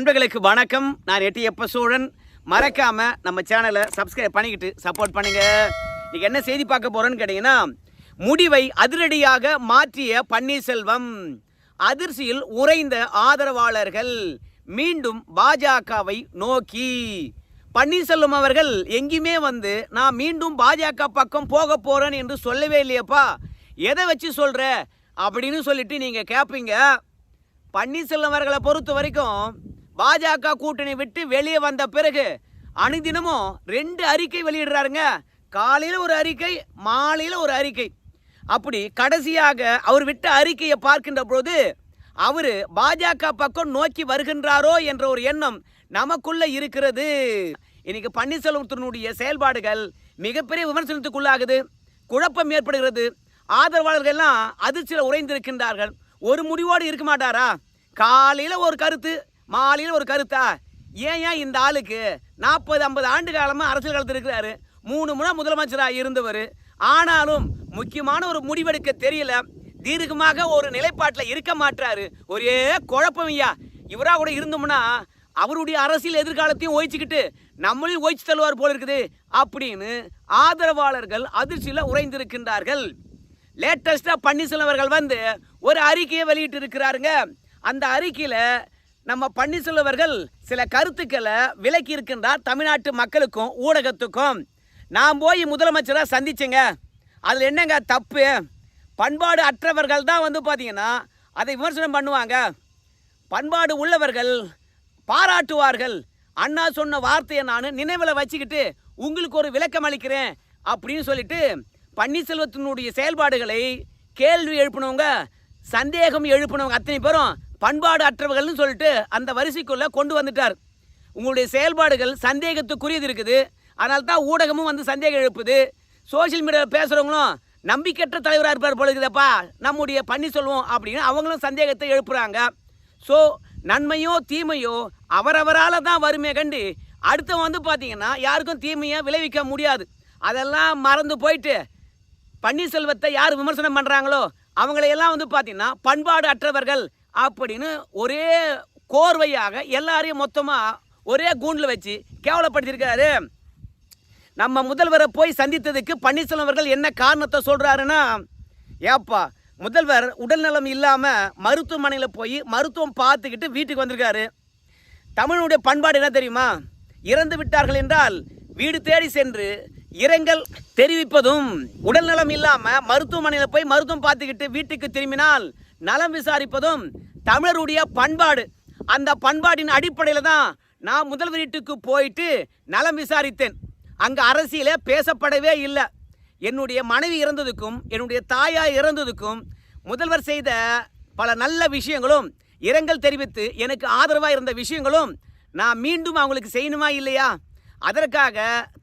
நண்பர்களுக்கு வணக்கம். நான் எட்டி எப்ப சோழன் மறக்காம நம்ம சேனலை சப்ஸ்கிரைப் பண்ணிக்கிட்டு சப்போர்ட் பண்ணுங்க. இன்னைக்கு என்ன செய்தி பார்க்க போறோன்னு கேட்டீங்கன்னா முடிவை அதிரடியாக மாற்றிய பன்னீர்செல்வம். அதிர்ச்சியில் உறைந்த ஆதரவாளர்கள் மீண்டும் பாஜகவை நோக்கி. பன்னீர்செல்வம் அவர்கள் எங்கேயுமே வந்து நான் மீண்டும் பாஜக பக்கம் போக போறேன் என்று சொல்லவே இல்லையப்பா. எதை வச்சு சொல்ற? அப்படின்னு சொல்லிட்டு நீங்க கேட்பீங்க பன்னீர்செல்வம் அவர்களை பொறுத்த வரைக்கும் பாஜக கூட்டணி விட்டு வெளியே வந்த பிறகு அனுதினமும் ரெண்டு அறிக்கை வெளியிடுறாருங்க. காலையில் ஒரு அறிக்கை மாலையில் ஒரு அறிக்கை. அப்படி கடைசியாக அவர் விட்ட அறிக்கையை பார்க்கின்ற பொழுது அவர் பாஜக பக்கம் நோக்கி வருகின்றாரோ என்ற ஒரு எண்ணம் நமக்குள்ள இருக்கிறது. இன்னைக்கு பன்னீர்செல்வத்தினுடைய செயல்பாடுகள் மிகப்பெரிய விமர்சனத்துக்குள்ளாகுது. குழப்பம் ஏற்படுகிறது. ஆதரவாளர்கள் எல்லாம் அதிர்ச்சியில் உறைந்திருக்கின்றார்கள். ஒரு முடிவோடு இருக்க மாட்டாரா? காலையில் ஒரு கருத்து மாலையில் ஒரு கருத்தா? ஏன் ஏன் இந்த ஆளுக்கு நாற்பது ஐம்பது ஆண்டு காலமாக அரசியல் காலத்தில் இருக்கிறாரு? மூணு முறை முதலமைச்சராக இருந்தவர். ஆனாலும் முக்கியமான ஒரு முடிவெடுக்க தெரியல. தீர்க்கமாக ஒரு நிலைப்பாட்டில் இருக்க மாட்டாரு ஒரே குழப்பம் ஐயா. இவராக கூட இருந்தோம்னா அவருடைய அரசியல் எதிர்காலத்தையும் ஒழிச்சுக்கிட்டு நம்மளையும் ஒழிச்சு தள்ளுவார் போல இருக்குது அப்படின்னு ஆதரவாளர்கள் அதிர்ச்சியில் உறைந்திருக்கின்றார்கள். லேட்டஸ்ட்டாக பன்னீர்செல்வம் அவர்கள் வந்து ஒரு அறிக்கையை வெளியிட்டு இருக்கிறாருங்க அந்த அறிக்கையில் நம்ம பன்னீர்செல்வர்கள் சில கருத்துக்களை விலக்கி இருக்கின்றார் தமிழ்நாட்டு மக்களுக்கும் ஊடகத்துக்கும். நான் போய் முதலமைச்சராக சந்திச்சேங்க. அதில் என்னங்க தப்பு? பண்பாடு அற்றவர்கள் தான் வந்து பார்த்தீங்கன்னா அதை விமர்சனம் பண்ணுவாங்க. பண்பாடு உள்ளவர்கள் பாராட்டுவார்கள். அண்ணா சொன்ன வார்த்தையை நான் நினைவில் வச்சுக்கிட்டு உங்களுக்கு ஒரு விளக்கம் அளிக்கிறேன் அப்படின்னு சொல்லிட்டு பன்னீர்செல்வத்தினுடைய செயல்பாடுகளை கேள்வி எழுப்பினவங்க சந்தேகம் எழுப்பினவங்க அத்தனை பேரும் பண்பாடு அற்றவர்கள்னு சொல்லிட்டு அந்த வரிசைக்குள்ளே கொண்டு வந்துட்டார். உங்களுடைய செயல்பாடுகள் சந்தேகத்துக்குரியது இருக்குது. அதனால தான் ஊடகமும் வந்து சந்தேகம் எழுப்புது. சோஷியல் மீடியாவில் பேசுகிறவங்களும் நம்பிக்கையற்ற தலைவராக இருப்பார் போல இருக்குதப்பா நம்முடைய பன்னீர்செல்வம் அப்படின்னு அவங்களும் சந்தேகத்தை எழுப்புறாங்க. ஸோ நன்மையோ தீமையோ அவரவரால் தான் வருமே கண்டு அடுத்த வந்து பார்த்தீங்கன்னா யாருக்கும் தீமையை விளைவிக்க முடியாது. அதெல்லாம் மறந்து போயிட்டு பன்னீர்செல்வத்தை யார் விமர்சனம் பண்ணுறாங்களோ அவங்களையெல்லாம் வந்து பார்த்தீங்கன்னா பண்பாடு அற்றவர்கள் அப்படின்னு ஒரே கோர்வையாக எல்லாரையும் மொத்தமாக ஒரே கூண்டில் வச்சு கேவலப்படுத்தியிருக்காரு. நம்ம முதல்வரை போய் சந்தித்ததுக்கு பன்னீர்செல்வம் அவர்கள் என்ன காரணத்தை சொல்கிறாருன்னா ஏப்பா முதல்வர் உடல்நலம் இல்லாமல் மருத்துவமனையில் போய் மருத்துவம் பார்த்துக்கிட்டு வீட்டுக்கு வந்திருக்காரு. தமிழுடைய பண்பாடு என்ன தெரியுமா? இறந்து விட்டார்கள் என்றால் வீடு தேடி சென்று இரங்கல் தெரிவிப்பதும் உடல்நலம் இல்லாமல் மருத்துவமனையில் போய் மருத்துவம் பார்த்துக்கிட்டு வீட்டுக்கு திரும்பினால் நலம் விசாரிப்பதும் தமிழருடைய பண்பாடு. அந்த பண்பாட்டின் அடிப்படையில் தான் நான் முதல்வர் வீட்டுக்கு போயிட்டு நலம் விசாரித்தேன். அங்கே அரசியலே பேசப்படவே இல்லை. என்னுடைய மனைவி இறந்ததுக்கும் என்னுடைய தாயார் இறந்ததுக்கும் முதல்வர் செய்த பல நல்ல விஷயங்களும் இரங்கல் தெரிவித்து எனக்கு ஆதரவாக இருந்த விஷயங்களும் நான் மீண்டும் அவங்களுக்கு செய்யணுமா இல்லையா? அதற்காக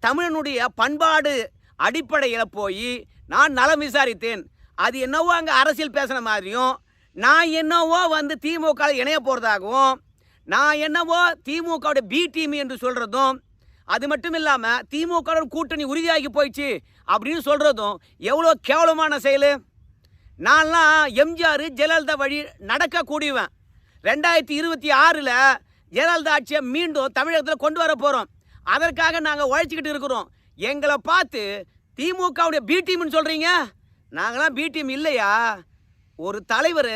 தமிழனுடைய பண்பாடு அடிப்படையில் போய் நான் நலம் விசாரித்தேன். அது என்னவோ அங்கே அரசியல் பேசுன மாதிரியும் நான் என்னவோ வந்து திமுக இணைய போகிறதாகவும் நான் என்னவோ திமுகவுடைய பி டீம் என்று சொல்கிறதும் அது மட்டும் இல்லாமல் திமுக கூட்டணி உறுதியாகி போயிடுச்சு அப்படின்னு சொல்கிறதும் எவ்வளோ கேவலமான செயல். நான்லாம் எம்ஜிஆர் ஜெயலலிதா வழி நடக்கக்கூடியவன். ரெண்டாயிரத்தி இருபத்தி ஆறில் ஜெயலலிதா ஆட்சியை மீண்டும் தமிழகத்தில் கொண்டு வர போகிறோம் அதற்காக நாங்கள் உழைச்சிக்கிட்டு இருக்கிறோம். எங்களை பார்த்து திமுகவுடைய பி டீம்னு சொல்கிறீங்க நாங்களாம் பி டீம் இல்லையா? ஒரு தலைவர்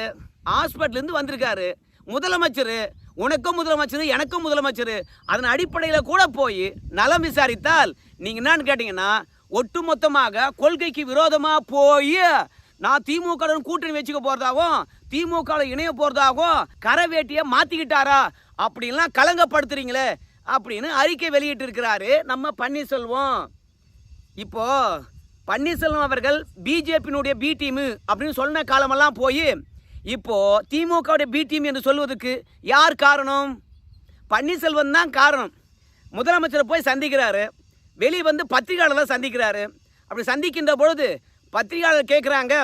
ஹாஸ்பிட்டலேருந்து வந்திருக்காரு. முதலமைச்சர் உனக்கும் முதலமைச்சர் எனக்கும் முதலமைச்சர் அதன் அடிப்படையில் கூட போய் நலம் விசாரித்தால் நீங்கள் என்னன்னு கேட்டிங்கன்னா ஒட்டுமொத்தமாக கொள்கைக்கு விரோதமாக போய் நான் திமுக கூட்டணி வச்சுக்க போகிறதாகவும் திமுக இணைய போகிறதாகவும் கரை வேட்டியை மாற்றிக்கிட்டாரா அப்படின்லாம் கலங்கப்படுத்துறீங்களே அப்படின்னு அறிக்கை வெளியிட்டு இருக்கிறாரு நம்ம பன்னீர்செல்வம். இப்போ பன்னீர்செல்வம் அவர்கள் பிஜேபியினுடைய பி டீமு அப்படின்னு சொன்ன காலமெல்லாம் போய் இப்போ திமுகவுடைய பி டீம் என்று சொல்வதற்கு யார் காரணம்? பன்னீர்செல்வம் தான் காரணம். முதலமைச்சரை போய் சந்திக்கிறாரு. வெளியே வந்து பத்திரிகையாளர்லாம் சந்திக்கிறாரு. அப்படி சந்திக்கின்ற பொழுது பத்திரிகையாளர் கேட்குறாங்க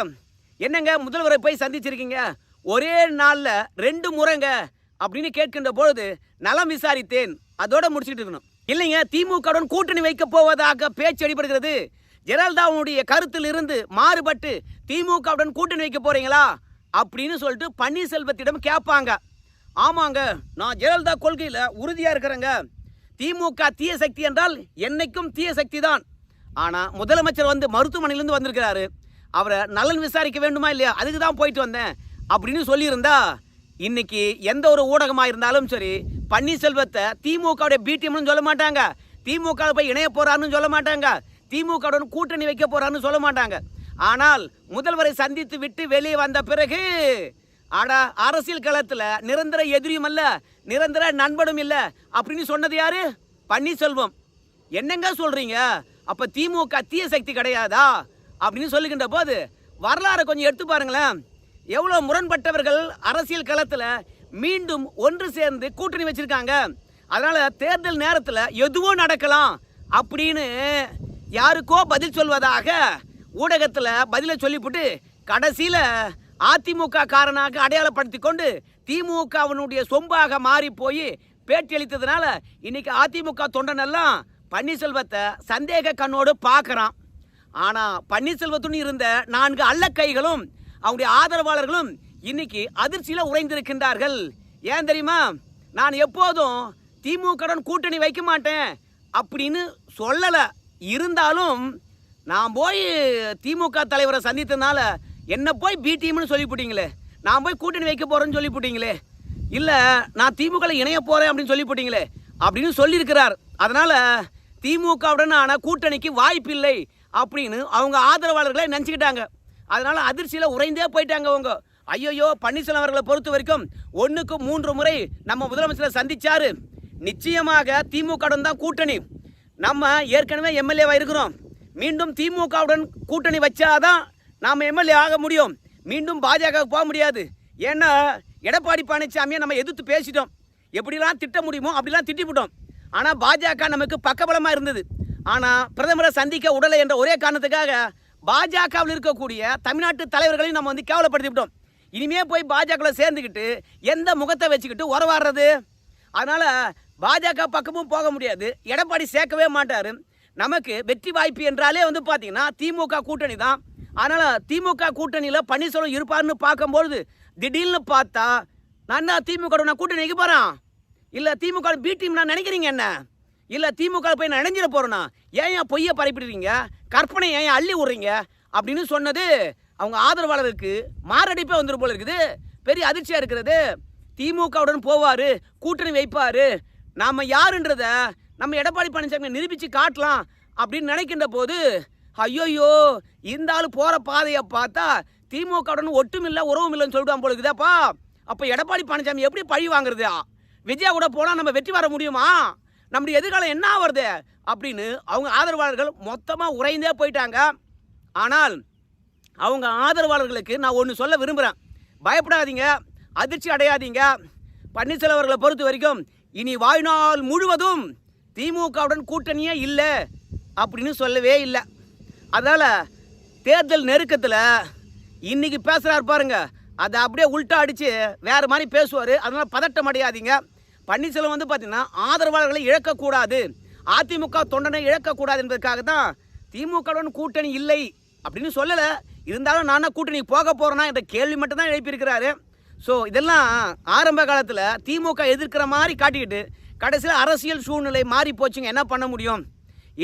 என்னங்க முதல்வரை போய் சந்திச்சிருக்கீங்க? ஒரே நாளில் ரெண்டு முறைங்க. அப்படின்னு கேட்கின்ற பொழுது நலம் விசாரித்தேன். அதோட முடிச்சுட்டு இருக்கணும். இல்லைங்க திமுகவுடன் கூட்டணி வைக்க போவதாக பேச்சு அடிபடுகிறது ஜெயலலிதாவுடைய கருத்தில் இருந்து மாறுபட்டு திமுகவுடன் கூட்டணி வைக்க போறீங்களா? அப்படின்னு சொல்லிட்டு பன்னீர்செல்வத்திடம் கேட்பாங்க. ஆமாங்க நான் ஜெயலலிதா கொள்கையில் உறுதியாக இருக்கிறேங்க. திமுக தீய சக்தி என்றால் என்னைக்கும் தீய சக்தி தான். ஆனால் முதலமைச்சர் வந்து மருத்துவமனையிலேருந்து வந்திருக்கிறாரு. அவரை நலன் விசாரிக்க வேண்டுமா இல்லையா? அதுக்கு தான் போயிட்டு வந்தேன். அப்படின்னு சொல்லியிருந்தா இன்னைக்கு எந்த ஒரு ஊடகமாக இருந்தாலும் சரி பன்னீர்செல்வத்தை திமுகவுடைய பிடிஎம்னு சொல்ல மாட்டாங்க. திமுக போய் இணைய போறாருன்னு சொல்ல மாட்டாங்க. திமுகவுடன் கூட்டணி வைக்க போறான்னு சொல்ல மாட்டாங்க. ஆனால் முதல்வரை சந்தித்து விட்டு வெளியே வந்த பிறகு ஆடா அரசியல் களத்தில் நிரந்தர எதிரியும் அல்ல நிரந்தர நண்பனும் இல்லை அப்படின்னு சொன்னது யாரு? பன்னீர்செல்வம். என்னங்க சொல்றீங்க? அப்ப திமுக தீய சக்தி கிடையாதா? அப்படின்னு சொல்லுகின்ற போது வரலாறை கொஞ்சம் எடுத்து பாருங்களேன். எவ்வளோ முரண்பட்டவர்கள் அரசியல் களத்தில் மீண்டும் ஒன்று சேர்ந்து கூட்டணி வச்சிருக்காங்க. அதனால தேர்தல் நேரத்தில் எதுவும் நடக்கலாம் அப்படின்னு யாருக்கோ பதில் சொல்வதாக ஊடகத்தில் பதிலை சொல்லிவிட்டு கடைசியில் அதிமுக காரனாக அடையாளப்படுத்தி கொண்டு திமுகவினுடைய சொம்பாக மாறி போய் பேட்டியளித்ததுனால இன்னைக்கு அதிமுக தொண்டனெல்லாம் பன்னீர்செல்வத்தை சந்தேக கண்ணோடு பார்க்குறான். ஆனால் பன்னீர்செல்வத்துடன் இருந்த நான்கு அல்லக்கைகளும் அவருடைய ஆதரவாளர்களும் இன்னைக்கு அதிர்ச்சியில் உறைந்திருக்கின்றார்கள். ஏன் தெரியுமா? நான் எப்போதும் திமுகவுடன் கூட்டணி வைக்க மாட்டேன் அப்படின்னு சொல்லலை. இருந்தாலும் நான் போய் திமுக தலைவரை சந்தித்ததுனால என்னை போய் பி டீம்னு சொல்லிவிட்டீங்களே நான் போய் கூட்டணி வைக்க போகிறேன்னு சொல்லிவிட்டீங்களே இல்லை நான் திமுகவில் இணைய போகிறேன் அப்படின்னு சொல்லிவிட்டீங்களே அப்படின்னு சொல்லியிருக்கிறார். அதனால் திமுகவுடனான கூட்டணிக்கு வாய்ப்பில்லை அப்படின்னு அவங்க ஆதரவாளர்களை நினச்சிக்கிட்டாங்க. அதனால் அதிர்ச்சியில் உறைந்தே போயிட்டாங்க அவங்க. ஐயோயோ பன்னீர்செல்வம் அவர்களை பொறுத்த வரைக்கும் ஒன்றுக்கு மூன்று முறை நம்ம முதலமைச்சரை சந்தித்தார் நிச்சயமாக திமுகவுடன் தான் கூட்டணி. நம்ம ஏற்கனவே எம்எல்ஏவாக இருக்கிறோம். மீண்டும் திமுகவுடன் கூட்டணி வச்சாதான் நாம் எம்எல்ஏ ஆக முடியும். மீண்டும் பாஜக போக முடியாது. ஏன்னா எடப்பாடி பழனிசாமியை நம்ம எதிர்த்து பேசிட்டோம். எப்படிலாம் திட்ட முடியுமோ அப்படிலாம் திட்டிவிட்டோம் ஆனால் பாஜக நமக்கு பக்கபலமாக இருந்தது. ஆனால் பிரதமரை சந்திக்க உடலை என்ற ஒரே காரணத்துக்காக பாஜகவில் இருக்கக்கூடிய தமிழ்நாட்டு தலைவர்களையும் நம்ம வந்து கேவலப்படுத்தி விட்டோம். இனிமே போய் பாஜகவில் சேர்ந்துக்கிட்டு எந்த முகத்தை வச்சுக்கிட்டு உறவாடுறது? அதனால் பாஜக பக்கமும் போக முடியாது. எடப்பாடி சேர்க்கவே மாட்டார். நமக்கு வெற்றி வாய்ப்பு என்றாலே வந்து பார்த்தீங்கன்னா திமுக கூட்டணி தான். அதனால் திமுக கூட்டணியில் பன்னீர்செல்வம் இருப்பார்னு பார்க்கும்பொழுது திடீர்னு பார்த்தா நான் திமுக நான் கூட்டணிக்கு போகிறேன் இல்லை திமுக பி டீம் நான் நினைக்கிறீங்க என்ன? இல்லை திமுக போய் நான் நினைஞ்சிட போகிறேன்னா ஏன் ஏன் பொய்யை பரப்பிடுறீங்க? கற்பனை ஏன் ஏன் அள்ளி விடுறீங்க? அப்படின்னு சொன்னது அவங்க ஆதரவாளருக்கு மாரடைப்பே வந்துடும் போல இருக்குது. பெரிய அதிர்ச்சியாக இருக்கிறது. திமுகவுடன் போவார் கூட்டணி வைப்பார். நாம் யாருன்றத நம்ம எடப்பாடி பழனிசாமி நிரூபித்து காட்டலாம் அப்படின்னு நினைக்கின்ற போது ஐயோயோ இந்த ஆள் போகிற பாதையை பார்த்தா திமுகவுடன் ஒட்டும் இல்லை உறவும் இல்லைன்னு சொல்லிட்டு போலுக்குதாப்பா அப்போ எடப்பாடி பழனிசாமி எப்படி பழி வாங்குறது? விஜயா கூட போனால் நம்ம வெற்றி வர முடியுமா? நம்முடைய எதிர்காலம் என்ன ஆகுறது அப்படின்னு அவங்க ஆதரவாளர்கள் மொத்தமாக உறைந்தே போயிட்டாங்க. ஆனால் அவங்க ஆதரவாளர்களுக்கு நான் ஒன்று சொல்ல விரும்புகிறேன் பயப்படாதீங்க அதிர்ச்சி அடையாதீங்க. பன்னீர்செல்வம் அவர்களை பொறுத்த வரைக்கும் இனி வாழ்நாள் முழுவதும் திமுகவுடன் கூட்டணியே இல்லை அப்படின்னு சொல்லவே இல்லை. அதனால் தேர்தல் நெருக்கத்தில் இன்றைக்கி பேசுகிறாரு பாருங்க. அதை அப்படியே உள்ட்டா அடித்து வேறு மாதிரி பேசுவார். அதனால் பதட்டம் அடையாதீங்க. பன்னீர்செல்வம் வந்து பார்த்தீங்கன்னா ஆதரவாளர்களை இழக்கக்கூடாது அதிமுக தொண்டனை இழக்கக்கூடாது என்பதற்காக தான் திமுகவுடன் கூட்டணி இல்லை அப்படின்னு சொல்லலை. இருந்தாலும் நான் கூட்டணி போக போகிறேன்னா என்ற கேள்வி மட்டும்தான் எழுப்பியிருக்கிறாரு. ஸோ இதெல்லாம் ஆரம்ப காலத்தில் திமுக எதிர்க்கிற மாதிரி காட்டிக்கிட்டு கடைசியில் அரசியல் சூழ்நிலை மாறி போச்சுங்க. என்ன பண்ண முடியும்?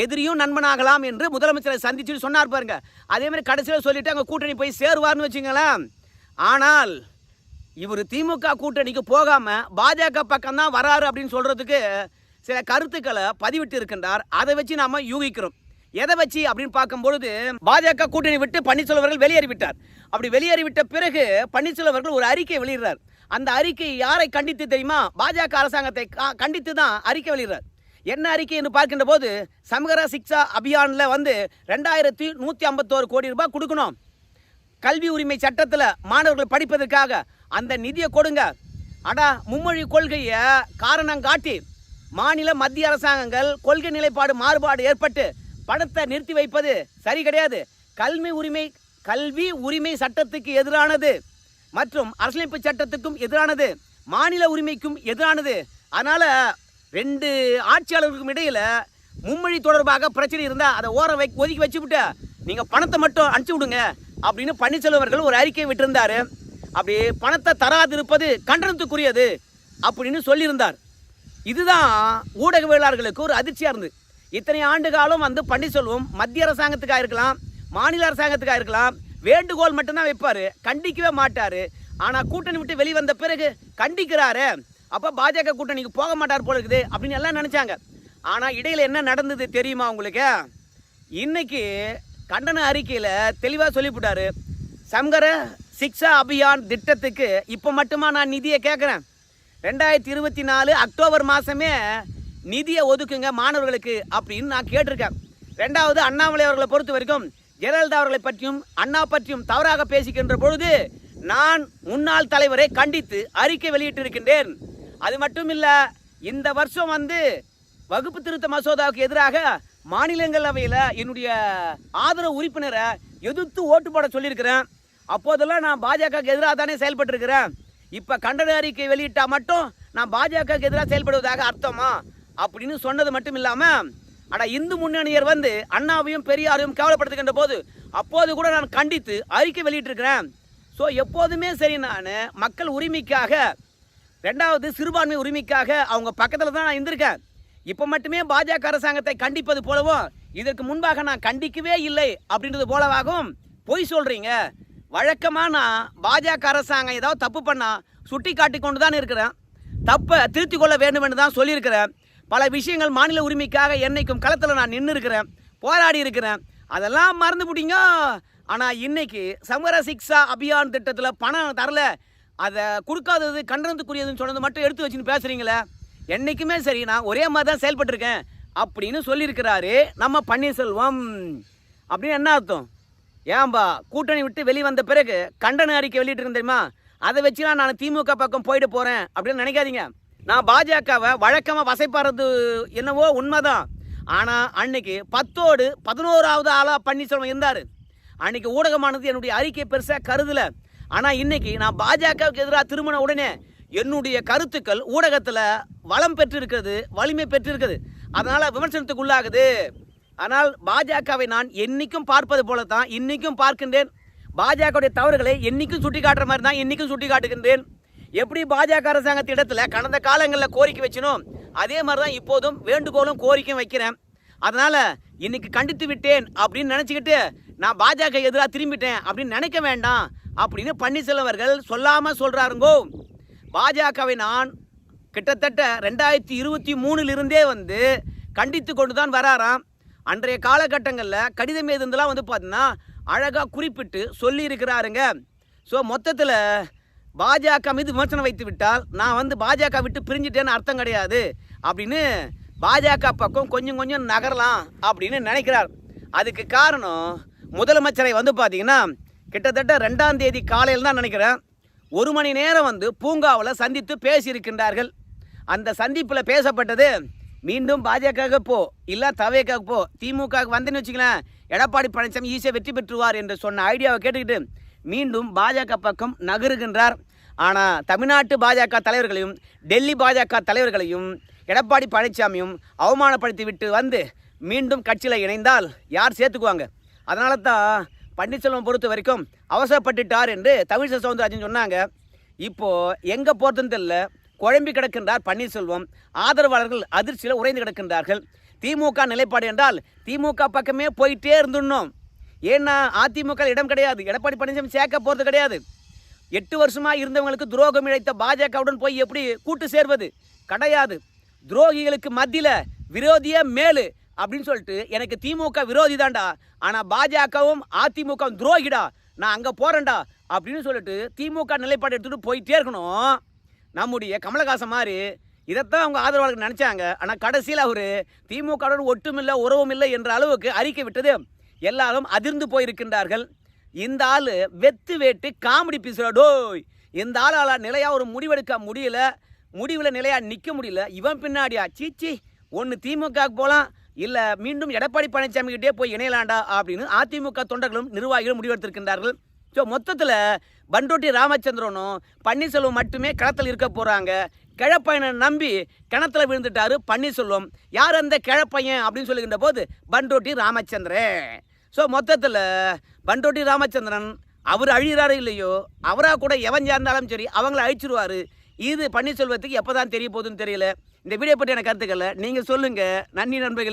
எதிரியும் நண்பனாகலாம் என்று முதலமைச்சரை சந்திச்சு சொன்னார் பாருங்க. அதே மாதிரி கடைசியில் சொல்லிட்டு அங்கே கூட்டணி போய் சேருவார்னு வச்சுங்களேன். ஆனால் இவர் திமுக கூட்டணிக்கு போகாமல் பாஜக பக்கம் தான் வராரு அப்படின்னு சொல்கிறதுக்கு சில கருத்துக்களை பதிவிட்டு இருக்கின்றார். அதை வச்சு நாம் யூகிக்கிறோம். எதை வச்சு அப்படின்னு பார்க்கும்பொழுது பாஜக கூட்டணி விட்டு பன்னீர்செல்வம் அவர்கள் வெளியேறிவிட்டார். அப்படி வெளியேறிவிட்ட பிறகு பன்னீர்செல்வம் அவர்கள் ஒரு அறிக்கை வெளியிடுறார். அந்த அறிக்கை யாரை கண்டித்து தெரியுமா? பாஜக அரசாங்கத்தை கா- கண்டித்து தான் அறிக்கை வெளியிடுறார். என்ன அறிக்கை என்று பார்க்கின்ற போது சமகர சிக்ஷா அபியானில் வந்து ரெண்டாயிரத்தி நூற்றி ஐம்பத்தோரு கோடி ரூபாய் கொடுக்கணும். கல்வி உரிமை சட்டத்தில் மாணவர்கள் படிப்பதற்காக. அந்த நிதியை கொடுங்க. அடா மும்மொழி கொள்கையை காரணம் காட்டி மாநில மத்திய அரசாங்கங்கள் கொள்கை நிலைப்பாடு மாறுபாடு ஏற்பட்டு பணத்தை நிறுத்தி வைப்பது சரி கிடையாது. கல்வி உரிமை கல்வி உரிமை சட்டத்துக்கு எதிரானது மற்றும் அரசியலமைப்பு சட்டத்துக்கும் எதிரானது மாநில உரிமைக்கும் எதிரானது. அதனால் ரெண்டு ஆட்சியாளர்களுக்கும் இடையில் மும்மொழி தொடர்பாக பிரச்சனை இருந்தால் அதை ஓர வை ஒதுக்கி வச்சுவிட்டு நீங்கள் பணத்தை மட்டும் அனுப்பிச்சி விடுங்க அப்படின்னு பன்னீர்செல்வம் அவர்கள் ஒரு அறிக்கை விட்டிருந்தார். அப்படி பணத்தை தராதிருப்பது கண்டனத்துக்குரியது அப்படின்னு சொல்லியிருந்தார். இதுதான் ஊடகவியலாளர்களுக்கு ஒரு அதிர்ச்சியாக இருந்தது. இத்தனை ஆண்டு காலம் வந்து பன்னீர்செல்வம் மத்திய அரசாங்கத்துக்காக இருக்கலாம் மாநில அரசாங்கத்துக்காக இருக்கலாம் வேண்டுகோள் மட்டும்தான் வைப்பார் கண்டிக்கவே மாட்டார். ஆனால் கூட்டணி விட்டு வெளிவந்த பிறகு கண்டிக்கிறாரு அப்போ பாஜக கூட்டணிக்கு போக மாட்டார் போல இருக்குது அப்படின்னு எல்லாம் நினச்சாங்க. ஆனால் இடையில் என்ன நடந்தது தெரியுமா உங்களுக்கு? இன்னைக்கு கண்டன அறிக்கையில் தெளிவாக சொல்லிவிட்டாரு. சங்கர சிக்ஷா அபியான் திட்டத்துக்கு இப்போ மட்டுமா நான் நிதியை கேட்குறேன் ரெண்டாயிரத்தி இருபத்தி நாலு அக்டோபர் மாதமே நிதியை ஒதுக்குங்க மாணவர்களுக்கு அப்படின்னு நான் கேட்டிருக்கேன். ரெண்டாவது அண்ணாமலை அவர்களை பொறுத்த வரைக்கும் ஜெயலலிதா அவர்களை பற்றியும் அண்ணா பற்றியும் தவறாக பேசிக்கின்ற பொழுது நான் முன்னாள் தலைவரை கண்டித்து அறிக்கை வெளியிட்டிருக்கின்றேன். அது மட்டும் இல்லை இந்த வருஷம் வந்து வகுப்பு திருத்த மசோதாவுக்கு எதிராக மாநிலங்களவையில் என்னுடைய ஆதரவு உறுப்பினரை எதிர்த்து ஓட்டு போட சொல்லியிருக்கிறேன். அப்போதெல்லாம் நான் பாஜகவுக்கு எதிராக தானே செயல்பட்டுருக்கிறேன். இப்போ கண்டன அறிக்கை வெளியிட்டால் மட்டும் நான் பாஜகவுக்கு எதிராக செயல்படுவதாக அர்த்தமா? அப்படின்னு சொன்னது மட்டும் இல்லாமல் ஆனால் இந்து முன்னணியர் வந்து அண்ணாவையும் பெரியாரையும் கேவலப்படுத்துகின்ற போது அப்போது கூட நான் கண்டித்து அறிக்கை வெளியிட்டிருக்கிறேன். ஸோ எப்போதுமே சரி நான் மக்கள் உரிமைக்காக ரெண்டாவது சிறுபான்மை உரிமைக்காக அவங்க பக்கத்தில் தான் நான் இருந்திருக்கேன். இப்போ மட்டுமே பாஜக அரசாங்கத்தை கண்டிப்பது போலவும் இதற்கு முன்பாக நான் கண்டிக்கவே இல்லை அப்படின்றது போலவாகவும் பொய் சொல்கிறீங்க வழக்கமாக நான் பாஜக அரசாங்கம் ஏதாவது தப்பு பண்ணால் சுட்டி காட்டி கொண்டு தான் இருக்கிறேன். தப்பை திருத்திக் கொள்ள வேண்டும் என்று தான் சொல்லியிருக்கிறேன். பல விஷயங்கள் மாநில உரிமைக்காக என்னைக்கும் களத்தில் நான் நின்று இருக்கிறேன் போராடி இருக்கிறேன். அதெல்லாம் மறந்து போட்டீங்க ஆனால் இன்னைக்கு சமர சிக்ஷா அபியான் திட்டத்தில் பணம் தரல. அதை கொடுக்காதது கண்டனத்துக்குரியதுன்னு சொன்னது மட்டும் எடுத்து வச்சுன்னு பேசுகிறீங்களே என்றைக்குமே சரி நான் ஒரே மாதிரி தான் செயல்பட்டிருக்கேன் அப்படின்னு சொல்லியிருக்கிறாரு நம்ம பன்னீர்செல்வம். அப்படின்னு என்ன அர்த்தம்? ஏன்பா கூட்டணி விட்டு வெளிவந்த பிறகு கண்டன அறிக்கை வெளியிட்டு தெரியுமா? அதை வச்சுலாம் நான் திமுக பக்கம் போயிட்டு போகிறேன் அப்படின்னு நினைக்காதீங்க. நான் பாஜகவை வழக்கமாக வசைப்படுறது என்னவோ உண்மைதான். ஆனால் அன்னைக்கு பத்தோடு பதினோராவது ஆளாக பன்னீர்செல்வம் இருந்தார். அன்னைக்கு ஊடகமானது என்னுடைய அறிக்கை பெருசாக கருதலை. ஆனால் இன்னைக்கு நான் பாஜகவுக்கு எதிராக திருமண உடனே என்னுடைய கருத்துக்கள் ஊடகத்தில் வளம் பெற்றிருக்கிறது வலிமை பெற்றிருக்கிறது. அதனால் விமர்சனத்துக்கு உள்ளாகுது. ஆனால் பாஜகவை நான் என்றைக்கும் பார்ப்பது போல தான் இன்றைக்கும் பார்க்கின்றேன். பாஜகவுடைய தவறுகளை என்றைக்கும் சுட்டி காட்டுற மாதிரி தான் இன்னைக்கும் சுட்டி காட்டுகின்றேன் எப்படி பாஜக அரசாங்கத்து இடத்துல கடந்த காலங்களில் கோரிக்கை வச்சினோம் அதே மாதிரி தான் இப்போதும் வேண்டுகோளும் கோரிக்கையும் வைக்கிறேன். அதனால் இன்னைக்கு கண்டித்து விட்டேன் அப்படின்னு நினச்சிக்கிட்டு நான் பாஜக எதிராக திரும்பிட்டேன் அப்படின்னு நினைக்க வேண்டாம் அப்படின்னு பன்னீர்செல்வம் அவர்கள் சொல்லாமல் சொல்கிறாருங்கோ பாஜகவை நான் கிட்டத்தட்ட ரெண்டாயிரத்தி இருபத்தி மூணுலிருந்தே வந்து கண்டித்து கொண்டு தான் வராராம். அன்றைய காலகட்டங்களில் கடிதம் எழுதுந்தெல்லாம் வந்து பார்த்தீங்கன்னா அழகாக குறிப்பிட்டு சொல்லி இருக்கிறாருங்க ஸோ மொத்தத்தில் பாஜக மீது விமர்சனம் வைத்து விட்டால் நான் வந்து பாஜக விட்டு பிரிஞ்சிட்டேன்னு அர்த்தம் கிடையாது அப்படின்னு பாஜக பக்கம் கொஞ்சம் கொஞ்சம் நகரலாம் அப்படின்னு நினைக்கிறார். அதுக்கு காரணம் முதலமைச்சரை வந்து பார்த்தீங்கன்னா கிட்டத்தட்ட ரெண்டாம் தேதி காலையில் தான் நினைக்கிறேன். ஒரு மணி நேரம் வந்து பூங்காவில் சந்தித்து பேசியிருக்கின்றார்கள். அந்த சந்திப்பில் பேசப்பட்டது மீண்டும் பாஜக போ இல்லை தவேக்காக போ திமுக வந்தேன்னு வச்சுக்கலாம் எடப்பாடி பழனிசாமி ஈஸியாக வெற்றி பெற்றுவார் என்று சொன்ன ஐடியாவை கேட்டுக்கிட்டு மீண்டும் பாஜக பக்கம் நகருகின்றார். ஆனால் தமிழ்நாட்டு பாஜக தலைவர்களையும் டெல்லி பாஜக தலைவர்களையும் எடப்பாடி பழனிசாமியும் அவமானப்படுத்தி விட்டு வந்து மீண்டும் கட்சியில் இணைந்தால் யார் சேர்த்துக்குவாங்க? அதனால தான் பன்னீர்செல்வம் பொறுத்த வரைக்கும் அவசரப்பட்டுட்டார் என்று தமிழிசை சவுந்தரராஜன் சொன்னாங்க. இப்போது எங்கே போகிறதுன்னு தெரியல. குழம்பி கிடக்கின்றார் பன்னீர்செல்வம். ஆதரவாளர்கள் அதிர்ச்சியில் உறைந்து கிடக்கின்றார்கள். திமுக நிலைப்பாடு என்றால் திமுக பக்கமே போயிட்டே இருந்துடணும். ஏன்னா அதிமுக இடம் கிடையாது. எடப்பாடி பழனிசாமி சேர்க்க போகிறது கிடையாது. எட்டு வருஷமாக இருந்தவங்களுக்கு துரோகம் இழைத்த பாஜகவுடன் போய் எப்படி கூட்டு சேர்வது? கிடையாது. துரோகிகளுக்கு மத்தியில் விரோதியே மேலு அப்படின்னு சொல்லிட்டு எனக்கு திமுக விரோதி தான்டா. ஆனால் பாஜகவும் அதிமுகவும் துரோகிடா. நான் அங்கே போகிறேன்டா அப்படின்னு சொல்லிட்டு திமுக நிலைப்பாடு எடுத்துகிட்டு போயிட்டே இருக்கணும். நம்முடைய கமலஹாசன் மாதிரி. இதைத்தான் அவங்க ஆதரவாளர்கள் நினச்சாங்க. ஆனால் கடைசியில் அவர் திமுகவுடன் ஒட்டுமில்லை உறவும் இல்லை என்ற அளவுக்கு அறிக்கை விட்டது. எல்லாரும் அதிர்ந்து போயிருக்கின்றார்கள். இந்த ஆள் வெத்து வேட்டு காமெடி பேசுகிறாடோய் இந்த ஆளால் நிலையாக ஒரு முடிவெடுக்க முடியல. முடிவில் நிலையாக நிற்க முடியல. இவன் பின்னாடியா? சீச்சி ஒன்று திமுகவுக்கு போகலாம் இல்லை மீண்டும் எடப்பாடி பழனிசாமிகிட்டே போய் இணையலாண்டா அப்படின்னு அதிமுக தொண்டர்களும் நிர்வாகிகளும் முடிவெடுத்திருக்கின்றார்கள். ஸோ மொத்தத்தில் பண்டோட்டி ராமச்சந்திரனும் பன்னீர்செல்வம் மட்டுமே களத்தில் இருக்க போகிறாங்க கிழப்பையனை நம்பி கிணத்துல விழுந்துட்டாரு பன்னீர்செல்வம். யார் அந்த கிழப்பையன் அப்படின்னு சொல்லுகின்ற போது பண்டோட்டி ராமச்சந்திரன். ஸோ மொத்தத்தில் பண்டோட்டி ராமச்சந்திரன் அவர் அழிகிறாரு இல்லையோ அவராக கூட எவன் சேர்ந்தாலும் சரி அவங்கள அழிச்சிருவாரு. இது பன்னீர்செல்வத்துக்கு எப்போ தான் தெரிய போகுதுன்னு தெரியல. இந்த வீடியோ பற்றியான கருத்துக்களை நீங்கள் சொல்லுங்கள் நன்றி நண்பர்களே.